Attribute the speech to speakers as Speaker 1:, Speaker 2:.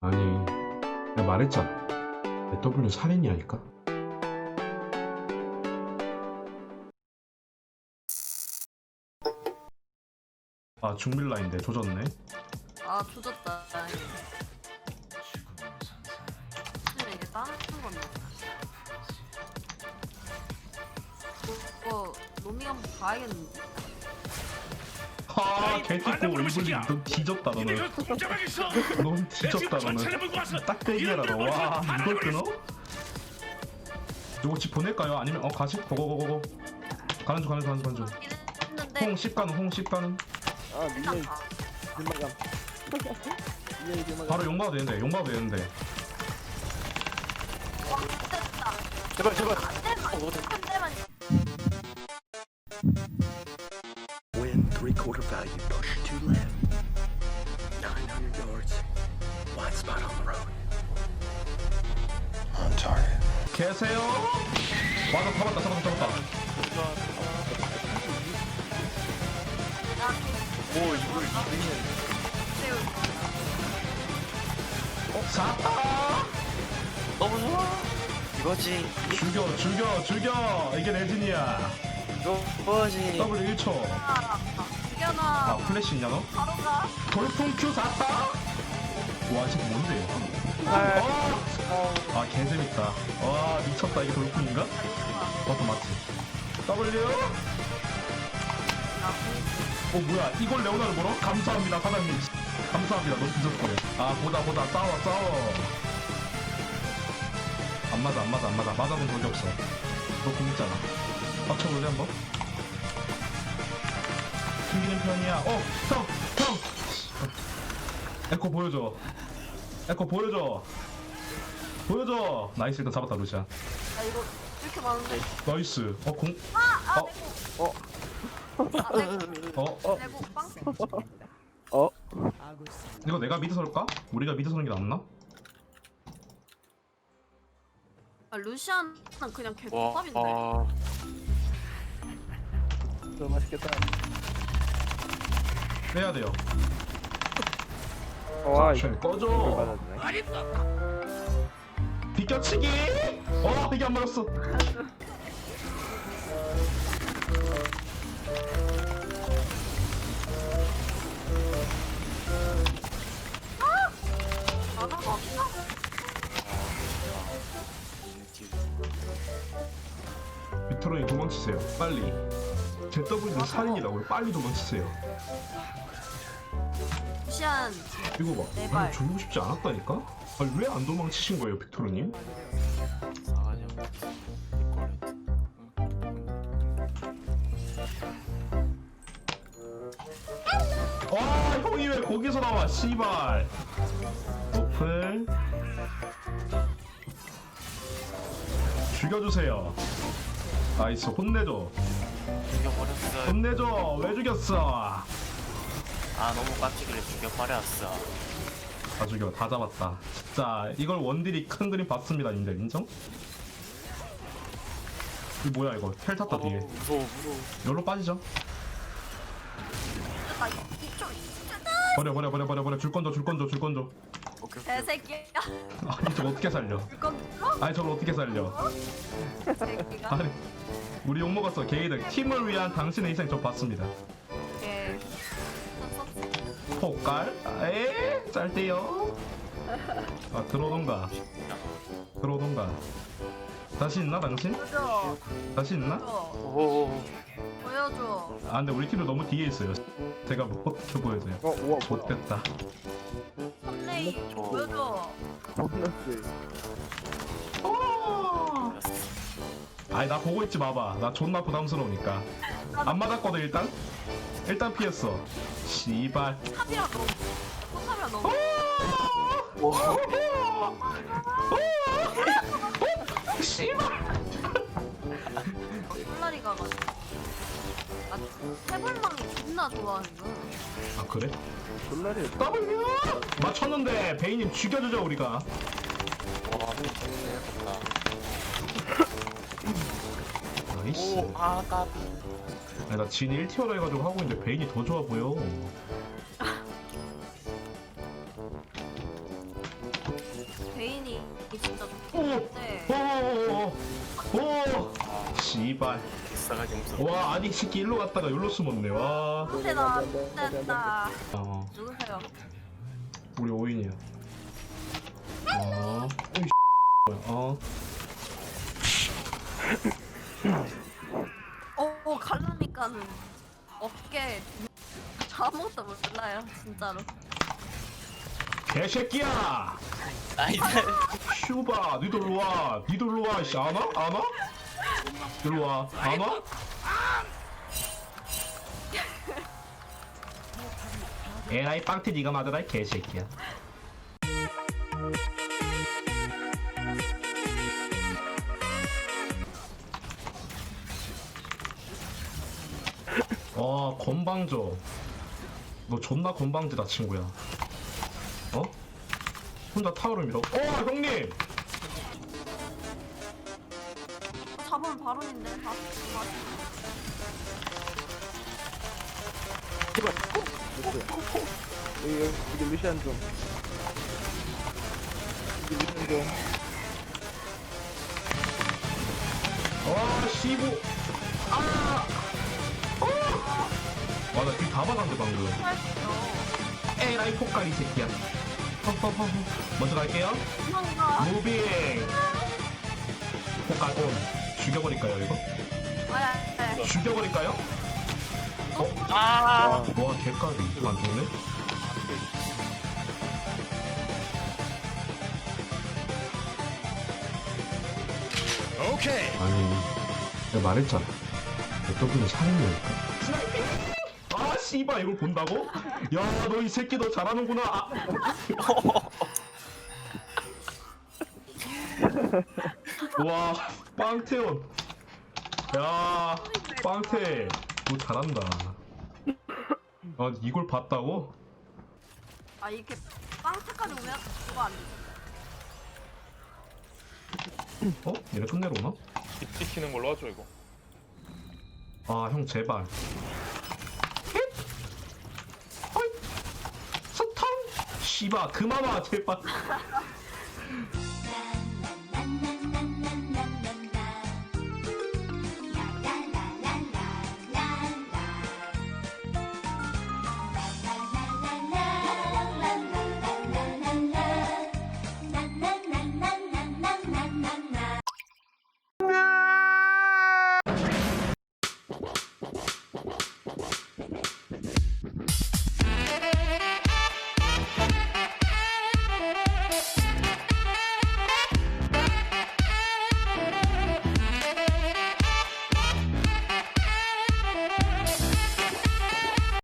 Speaker 1: 아니, 내가 말했잖아. 내 W 살인이라니까? 아, 중밀라인데 조졌네.
Speaker 2: 아 조졌다 근데 이게 다른 건데 이거 로밍 한번 봐야겠는데
Speaker 1: 아, 이불
Speaker 3: 새끼야.
Speaker 1: 너 뒤졌다 너는.
Speaker 3: 니네가 공정하겠어.
Speaker 1: 넌 뒤졌다 너는. 딱 대기해라 너. 와, 이걸 끊어? 이거 혹시 보낼까요? 아니면 어 가시? 고고고고고. 가는 중 가는 중 가는 중 가는 중.
Speaker 2: 그렇긴 했는데
Speaker 1: 홍 10가는 홍 10가는.
Speaker 2: 아봐
Speaker 4: 뒷마감
Speaker 1: 바로 용봐도 되는데 용봐도 되는데.
Speaker 4: 제발 제발
Speaker 2: 한 대만 한 대만
Speaker 5: spot on the road. On target.
Speaker 1: 계세요? 맞아 잡았다 잡았다 잡았다.
Speaker 4: 오 이걸
Speaker 2: 새우
Speaker 1: 잡다.
Speaker 4: 너무 좋아 이거지
Speaker 1: 죽여 죽여 죽여 이게 레진이야.
Speaker 4: 이거지
Speaker 1: W 1초. 아
Speaker 2: 이겨놔
Speaker 1: 플래시 있냐 너?
Speaker 2: 바로 가
Speaker 1: 돌풍 Q 샀다. 와 이게 뭔데? 어. 아 개재밌다. 와 미쳤다 이게 돌풍인가? 그것도 맞지. W. 어 뭐야 이걸 레오나를 물어? 감사합니다 사장님 감사합니다 너무 늦었어요 아 보다 보다 싸워 싸워 안 맞아 안 맞아 안 맞아 맞아본 적이 없어 너 공 있잖아 맞춰볼래 한번? 숨기는 편이야 어! 형! 형! 에코 보여줘 에코 보여줘 보여줘 나이스 일단 잡았다 루시안
Speaker 2: 아 이거 이렇게 많은데
Speaker 1: 나이스 어 공?
Speaker 2: 아
Speaker 1: 어?
Speaker 2: 내고 아
Speaker 1: 어?
Speaker 2: 내고 내고 빵
Speaker 4: 어?
Speaker 1: 이거 내가 미드 설까? 우리가 미드 서는 게 낫나?
Speaker 2: 아 루시안은 그냥
Speaker 4: 와
Speaker 2: 개밥인데
Speaker 4: 아. 너무 맛있겠다
Speaker 1: 빼야 돼요
Speaker 4: 와
Speaker 1: 자,
Speaker 4: 이거
Speaker 1: 쉘 꺼져.
Speaker 4: 받았네.
Speaker 1: 비껴치기! 어 이게 안 맞았어. 빅토르님 도망치세요. 빨리. ZW는 살인이라고요. 빨리 도망치세요
Speaker 2: 루시안
Speaker 1: 이거 봐
Speaker 2: 네 발.
Speaker 1: 죽고 싶지 않았다니까? 아니 왜 안 도망치신 거예요 빅토르님? 와 형이 왜 거기서 나와 씨발 노플 죽여주세요 나이스 혼내줘. 혼내줘 왜 죽였어
Speaker 6: 아 너무 깜찍이를 죽여버렸어.
Speaker 1: 다 죽여 다 잡았다. 진짜 이걸 원딜이 큰 그림 봤습니다 님들. 인정? 이 뭐야 이거? 텔 탔다
Speaker 6: 어,
Speaker 1: 뒤에.
Speaker 6: 무서워 무서워.
Speaker 1: 여기로 빠지죠?
Speaker 2: 아 이쪽
Speaker 1: 버려 버려 버려 버려 버려. 줄건줘줄건줘줄건줘
Speaker 6: 오케이 오케이.
Speaker 2: 개새끼야.
Speaker 1: 아니 저거 어떻게 살려? 아니 저걸 어떻게 살려?
Speaker 2: 새끼가.
Speaker 1: 아니 우리 욕먹었어 게이들. 팀을 위한 당신의 희생 저 봤습니다.
Speaker 2: 개
Speaker 1: 폭갈 에? 짤대요? 아 들어오던가. 들어오던가. 다시 있나 당신?
Speaker 2: 보여줘
Speaker 1: 다시 있나?
Speaker 2: 보여줘
Speaker 6: 오.
Speaker 2: 보여줘.
Speaker 1: 아 근데 우리 팀도 너무 뒤에 있어요. 제가 뭐 어떻게 보여줘요.
Speaker 4: 어 우와 뭐야?
Speaker 1: 못됐다.
Speaker 6: 저-
Speaker 2: 보여줘.
Speaker 4: 보너스
Speaker 1: 아니 나 보고 있지 마봐. 나 존나 부담스러우니까. 안 맞았거든 일단? 일단 피했어. 씨발.
Speaker 2: 탑이라 너무 포탑이라 너무 콜라리 가가지고. 아 태블망이 존나 좋아하는 거야.
Speaker 1: 아 그래?
Speaker 4: 졸라리.
Speaker 1: W! 맞췄는데 베이님 죽여주죠 우리가.
Speaker 6: 와 미쳤다.
Speaker 1: 나이스
Speaker 6: 오아 까비.
Speaker 1: 아니, 나 진이 1티어로 해가지고 하고 있는데 베인이 더 좋아 보여
Speaker 2: 가기 진짜
Speaker 1: 오!
Speaker 2: 좋긴 한데
Speaker 1: 오! 오! 씨발.
Speaker 6: 싸가지.
Speaker 1: 와, 아니, 이 새끼 일로 갔다가 여기로 숨었네, 와.
Speaker 2: 근데 나 됐다
Speaker 1: 어,
Speaker 2: 누구세요?
Speaker 1: 우리 5인이야. 어, 어이, 어.
Speaker 2: 어 갈라니까는 어깨 아무것도 몰라요 진짜로
Speaker 1: 개새끼야!
Speaker 6: 나이스.
Speaker 1: 슈바, 니도 일로 와. 니도 일로 와, 씨, 안 와? 안 와? 일로 와. 안 와? 에라이 빵티 니가 맞아라, 이 개새끼야. 어, 건방져. 너 존나 건방지다, 친구야. 어? 혼자 타워를 밀어. 어, 형님!
Speaker 2: 잡으면 바론인데 아, 아,
Speaker 4: 제발. 어? 됐어요. 여기, 여기, 여기 루시안 좀. 여기 루시안 좀.
Speaker 1: 와, 씨부. 와, 나뒤다 박았는데, 방금.
Speaker 2: 할수
Speaker 1: 에라이, 포카리 새끼야. 펑펑펑. 먼저 갈게요.
Speaker 2: 도망가
Speaker 1: 무빙. 포카 온. 죽여버릴까요, 이거?
Speaker 2: 아야 네.
Speaker 1: 죽여버릴까요?
Speaker 6: 아.
Speaker 4: 와,
Speaker 1: 와, 개까지. 이거 안 죽네?
Speaker 5: Okay.
Speaker 1: 아니, 내가 말했잖아. 어떻게 살인이니까. 아, 씨발, 이걸 본다고? 야, 너 이 새끼 너 잘하는구나. 아. 와, 빵태원. 야, 빵태. 너 잘한다. 아, 이걸 봤다고?
Speaker 2: 아 이렇게 빵태까지 오면 그거 안 돼.
Speaker 1: 어? 얘네 끝내러 오나?
Speaker 3: 찍히는 걸로 하죠 이거
Speaker 1: 아, 형, 제발. 힛! 어이! 스턴! 씨바, 그만 와, 제발.